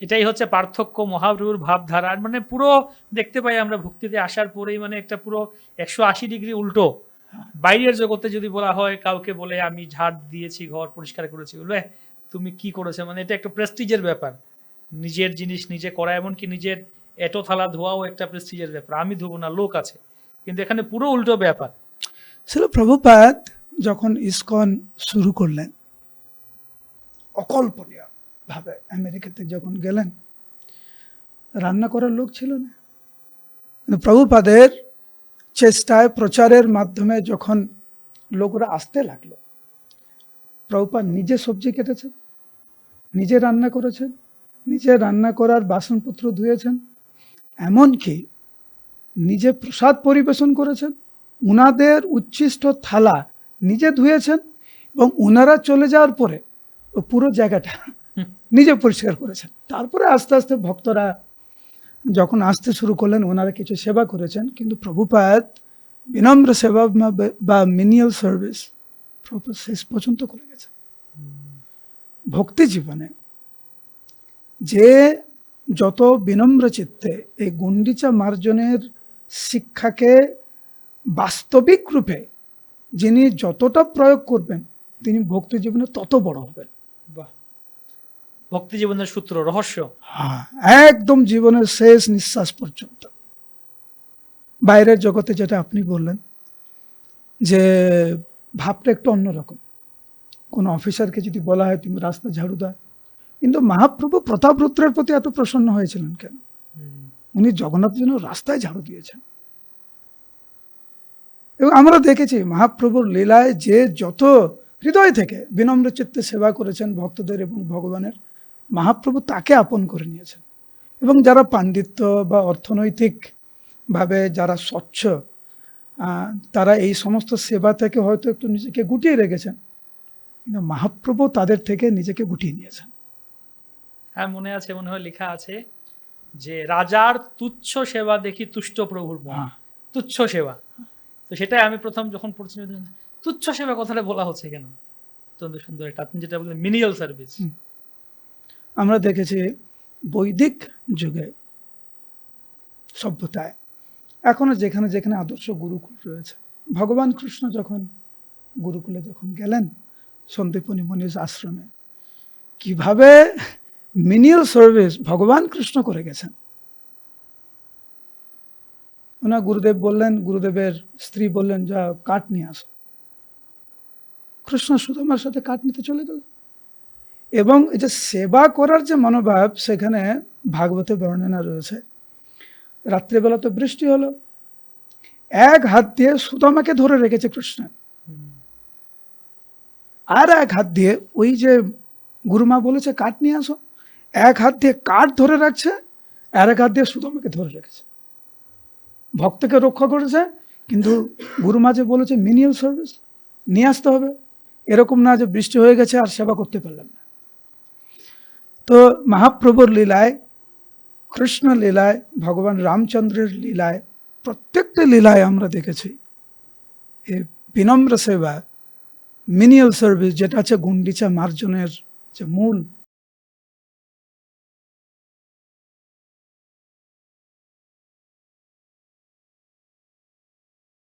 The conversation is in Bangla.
এটাই হচ্ছে পার্থক্য মহাপ্রভুর ভাবধারা। মানে পুরো দেখতে পাই আমরা ভক্তিতে আসার পরেই মানে একটা পুরো একশো আশি ডিগ্রি উল্টো। বাইরের জগতে যদি বলা হয় কাউকে বলে আমি ঝাড় দিয়েছি ঘর পরিষ্কার করেছি বলবে তুমি কি করেছ? মানে এটা একটা প্রেস্টিজের ব্যাপার। নিজের জিনিস নিজে করা এমনকি নিজের এটো থালা ধোয়াও একটা প্রেস্টিজের ব্যাপার। আমি ধোবো না লোক আছে। কিন্তু এখানে পুরো উল্টো ব্যাপার। ছিল প্রভুপাদ যখন ইসকন শুরু করলেন। অকল্পনীয় ভাবে। আমেরিকাতে যখন গেলেন, রান্না করার লোক ছিল না কিন্তু প্রভুপাদের চেষ্টায়, প্রচারের মাধ্যমে যখন লোকরা আসতে লাগল, প্রভুপাদ নিজে সবজি কেটেছেন, নিজে রান্না করেছেন, নিজে রান্না করার বাসনপত্র ধুয়েছেন, এমনকি নিজে প্রসাদ পরিবেশন করেছেন, উনাদের উচ্ছিষ্ট থালা নিজে ধুয়েছেন এবং ওনারা চলে যাওয়ার পরে পুরো জায়গাটা। নিজে পরিষ্কার করেছেন। তারপরে আস্তে আস্তে ভক্তরা যখন আসতে শুরু করলেন, ওনারা কিছু সেবা করেছেন। কিন্তু প্রভুপাত বিনম্র সেবা বা মিনিয়াল সার্ভিস শেষ পর্যন্ত করে গেছেন। ভক্তি জীবনে যে যত বিনম্র চিত্তে এই গুন্ডিচা মার্জনের শিক্ষাকে বাস্তবিক রূপে যিনি যতটা প্রয়োগ করবেন, তিনি ভক্তি জীবনে তত বড় হবেন। বাহ! ভক্তি জীবনের সূত্র রহস্য। হ্যাঁ একদম জীবনের শেষ নিঃশ্বাস পর্যন্ত। বাইরের জগতে যেটা আপনি বললেন যে ভাবটা একটু অন্যরকম। কোন অফিসারকে যদি বলা হয় তুমি রাস্তা ঝাড়ু দাও। কিন্তু মহাপ্রভু প্রতাপ রুদ্রের প্রতি এত প্রসন্ন হয়েছিলেন কেন? উনি জগন্নাথ জন্য রাস্তায় ঝাড়ু দিয়েছেন। এবং আমরা দেখেছি মহাপ্রভুর লীলায় যে যত হৃদয় থেকে বিনম্র চিত্তে সেবা করেছেন ভক্তদের এবং ভগবানের মহাপ্রভু তাকে আপন করে নিয়েছেন। এবং যারা পাণ্ডিত্য বা অর্থনৈতিক ভাবে যারা স্বচ্ছ তারা এই সমস্ত সেবা থেকে হয়তো একটু নিজেকে গুটিয়ে রেখেছেন। কিন্তু মহাপ্রভু তাদের থেকে নিজেকে গুটিয়ে নিয়েছেন। হ্যাঁ মনে আছে মনে হয় লেখা আছে যে রাজার তুচ্ছ সেবা দেখি তুষ্ট প্রভুর হ্যাঁ। তুচ্ছ সেবা। তো সেটাই আমি প্রথম যখন পড়ছি তুচ্ছ সেবা কথাটা বলা হচ্ছে কেন? অত্যন্ত সুন্দর একটা আপনি যেটা বললেন মিনিয়াল সার্ভিস। আমরা দেখেছি বৈদিক যুগে সভ্যতায় এখনও যেখানে যেখানে আদর্শ গুরুকুল রয়েছে। ভগবান কৃষ্ণ যখন গুরুকুলে যখন গেলেন সন্দীপনী মনীষ আশ্রমে, কীভাবে মিনিয়াল সার্ভিস ভগবান কৃষ্ণ করে গেছেন? ওনার গুরুদেব বললেন, গুরুদেবের স্ত্রী বললেন যা কাঠ নিয়ে আসো। কৃষ্ণ সুদামার সাথে কাঠ নিতে চলে গেল? এবং এই যে সেবা করার যে মনোভাব, সেখানে ভাগবতে বর্ণনা রয়েছে। রাত্রিবেলা তো বৃষ্টি হলো। এক হাত দিয়ে সুতমাকে ধরে রেখেছে কৃষ্ণ। আর এক হাত দিয়ে ওই যে গুরুমা বলেছে, কাঠ নিয়ে আসো। এক হাত দিয়ে কাঠ ধরে রাখছে, আর এক হাত দিয়ে সুতমাকে ধরে রেখেছে। ভক্তকে রক্ষা করেছে, কিন্তু গুরুমা যে বলেছে মিনিয়াল সার্ভিস নিয়ে আসতে হবে। এরকম না যে বৃষ্টি হয়ে গেছে আর সেবা করতে পারলাম না। তো মহাপ্রভুর লীলায়, কৃষ্ণ লীলায়, ভগবান রামচন্দ্রের লীলায়, প্রত্যেকটা লীলায় আমরা দেখেছি। এই বিনম্র সেবা মিনিয়াল সার্ভিস যেটা আছে গুন্ডিচা মার্জনের যে মূল